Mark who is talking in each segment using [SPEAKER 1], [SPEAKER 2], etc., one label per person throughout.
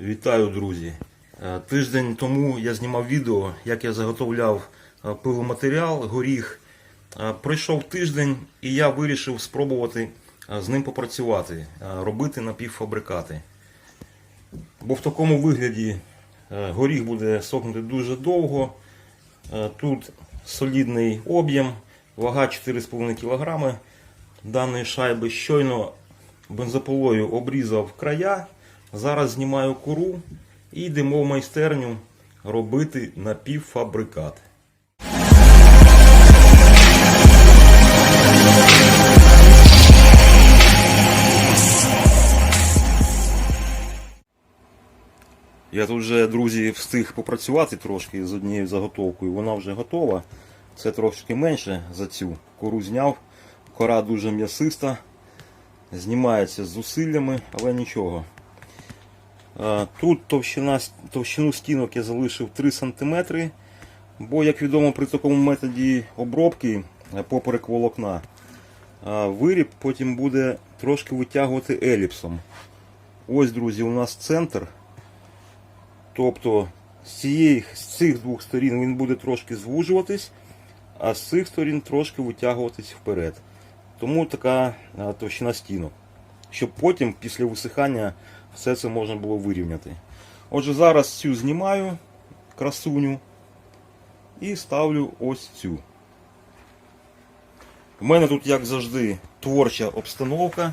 [SPEAKER 1] Вітаю, друзі! Е, Тиждень тому я знімав відео, як я заготовляв е, пиломатеріал, горіх. Е, Пройшов тиждень і я вирішив спробувати з ним попрацювати, робити напівфабрикати. Бо в такому вигляді горіх буде сохнути дуже довго. Тут солідний об'єм, вага 4,5 кг даної шайби. Щойно бензополою обрізав края. Зараз знімаю кору і йдемо в майстерню робити напівфабрикат. Я тут вже, друзі, встиг попрацювати трошки з однією заготовкою. Вона вже готова. Це трошки менше за цю кору зняв. Кора дуже м'ясиста. Знімається з зусиллями, але нічого. А, Тут товщина, товщину стінок я залишив 3 см, бо, як відомо, при такому методі обробки е, поперек волокна виріб потім буде трошки витягувати еліпсом. Ось, друзі, у нас центр. Тобто з, цієї, з цих двох сторін він буде трошки звужуватись, а з цих сторін трошки витягуватись вперед. Тому така товщина стінок. Щоб потім, після висихання, все це можна було вирівняти. Отже, зараз цю знімаю красуню і ставлю ось цю. У мене тут, як завжди, творча обстановка.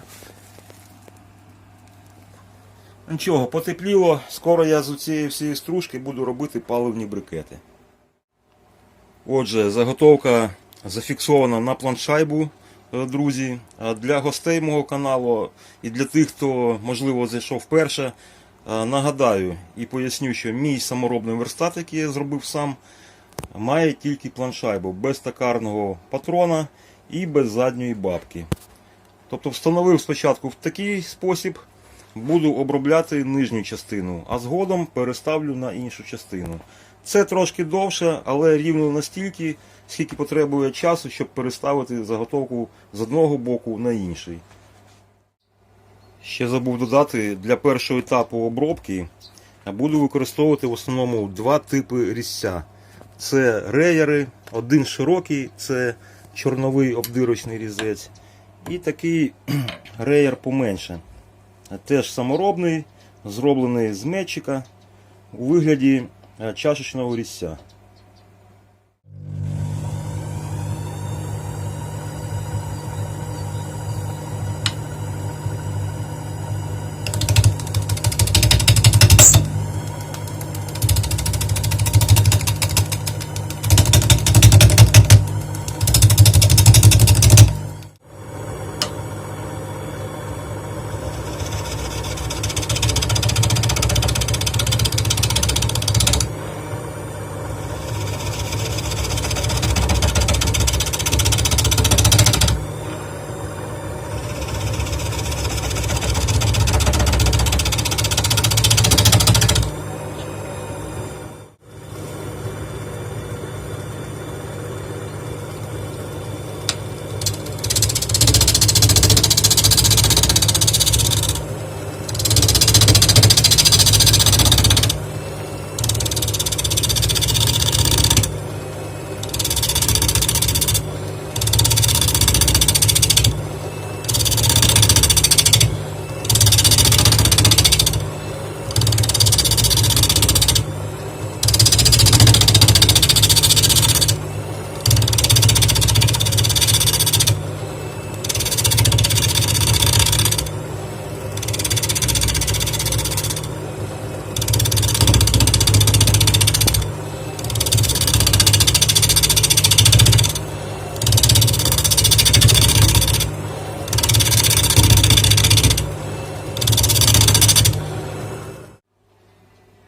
[SPEAKER 1] Нічого, потепліло, скоро я з цієї всієї стружки буду робити паливні брикети. Отже, заготовка зафіксована на планшайбу, друзі. Для гостей мого каналу і для тих, хто, можливо, зайшов вперше, е, нагадаю і поясню, що мій саморобний верстат, який я зробив сам, має тільки планшайбу без токарного патрона і без задньої бабки. Тобто встановив спочатку в такий спосіб, буду обробляти нижню частину, а згодом переставлю на іншу частину. Це трошки довше, але рівно настільки, скільки потребує часу, щоб переставити заготовку з одного боку на інший. Ще забув додати, для першого етапу обробки буду використовувати в основному два типи різця. Це реєри, один широкий, це чорновий обдирочний різець. І такий реєр поменше. Теж саморобний, зроблений з метчика у вигляді е, чашечного різця.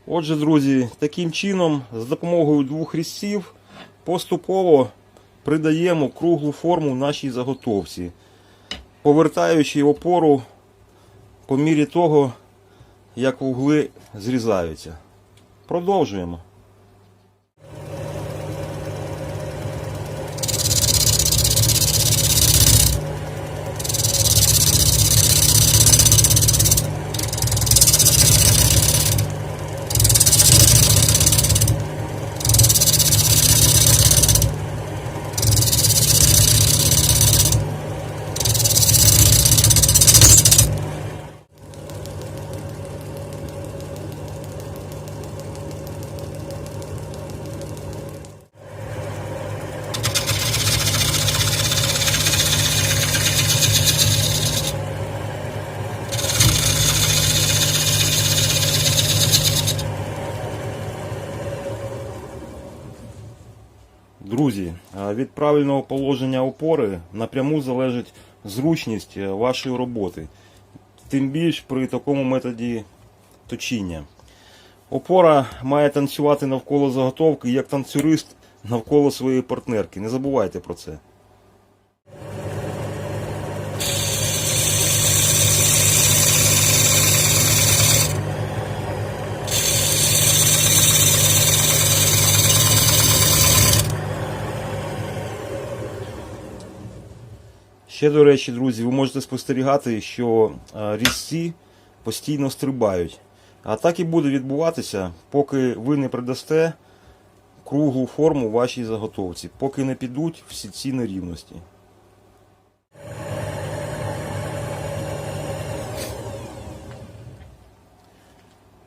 [SPEAKER 1] Отже, друзі, таким чином, з допомогою двох різців поступово придаємо круглу форму нашій заготовці, повертаючи опору по мірі того, як вугли зрізаються. Продовжуємо. Друзі, е, від правильного положення опори напряму залежить зручність е, вашої роботи. Тим більш при такому методі точіння. Опора має танцювати навколо заготовки, як танцюрист навколо своєї партнерки. Не забувайте про це. Ще до речі, друзі, ви можете спостерігати, що е, різці постійно стрибають. А так і буде відбуватися, поки ви не придасте круглу форму вашій заготовці, поки не підуть всі ці нерівності.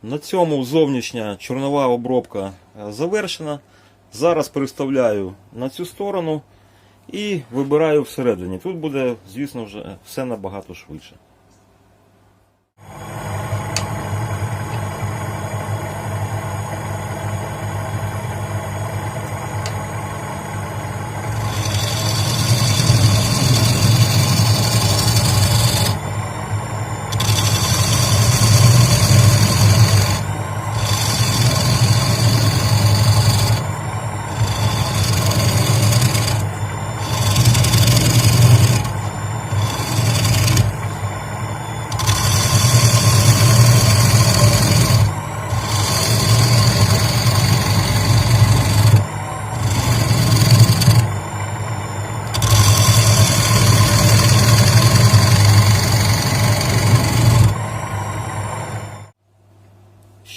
[SPEAKER 1] На цьому зовнішня чорнова обробка е, завершена. Зараз переставляю на цю сторону і вибираю всередині. Тут буде, звісно, вже все набагато швидше.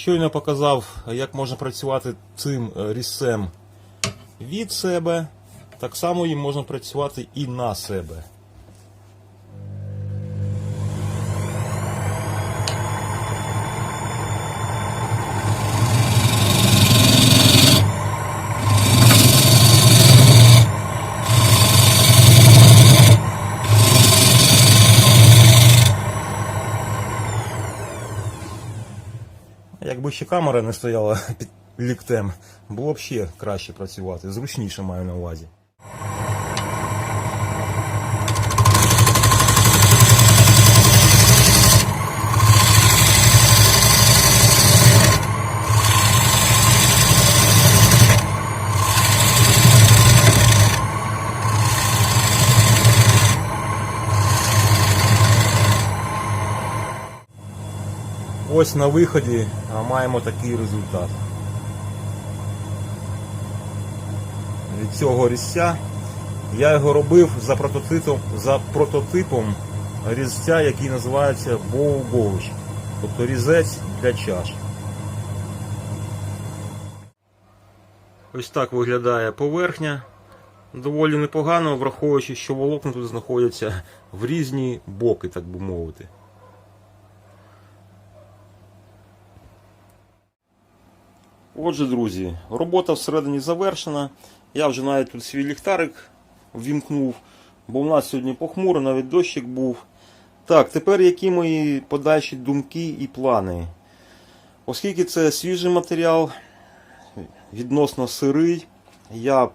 [SPEAKER 1] Щойно показав, як можна працювати цим е, різцем від себе. Так само їм можна працювати і на себе. Якби ще камера не стояла під ліктем, було б ще краще працювати. Зручніше маю на увазі. Ось на виході маємо такий результат. Від цього різця я його робив за прототипом, за прототипом різця, який називається боу-боуч, тобто різець для чаш. Ось так виглядає поверхня. Доволі непогано, враховуючи, що волокна тут знаходяться в різні боки, так би мовити. Отже, друзі, робота всередині завершена. Я вже навіть тут свій ліхтарик ввімкнув, бо в нас сьогодні похмуро, навіть дощик був. Так, тепер які мої подальші думки і плани? Оскільки це свіжий матеріал, відносно сирий, я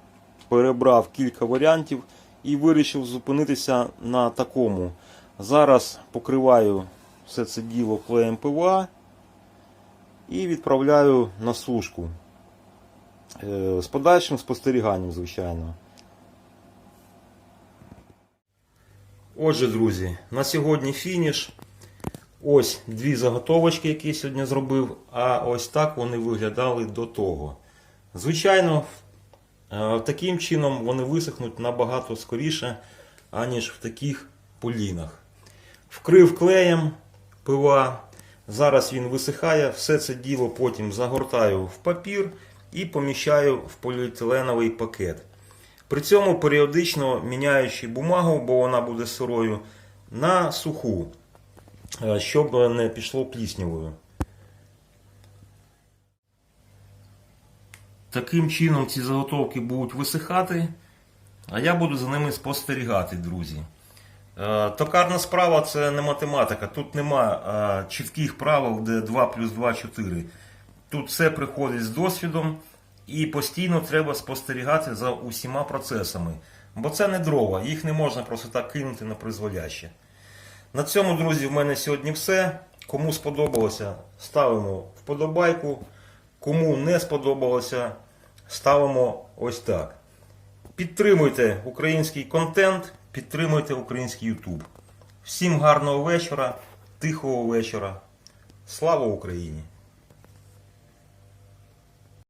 [SPEAKER 1] перебрав кілька варіантів і вирішив зупинитися на такому. Зараз покриваю все це діло клеєм ПВА і відправляю на сушку. Е, З подальшим спостеріганням, звичайно. Отже, друзі, на сьогодні фініш. Ось дві заготовочки, які я сьогодні зробив, а ось так вони виглядали до того. Звичайно, е, таким чином вони висохнуть набагато скоріше, аніж в таких полінах. Вкрив клеєм пива. Зараз він висихає, все це діло потім загортаю в папір і поміщаю в поліетиленовий пакет. При цьому періодично міняючи бумагу, бо вона буде сирою, на суху, е, щоб не пішло пліснявою. Таким чином ці заготовки будуть висихати, а я буду за ними спостерігати, друзі. Е, Токарна справа це не математика. Тут нема е, чітких правил, де 2 плюс 2 4. Тут все приходить з досвідом І постійно треба спостерігати за усіма процесами. Бо це не дрова, їх не можна просто так кинути на призволяще. На цьому, друзі, в мене сьогодні все. Кому сподобалося, ставимо вподобайку. Кому не сподобалося, ставимо ось так. Підтримуйте український контент, підтримуйте український YouTube. Всім гарного вечора, тихого вечора. Слава Україні!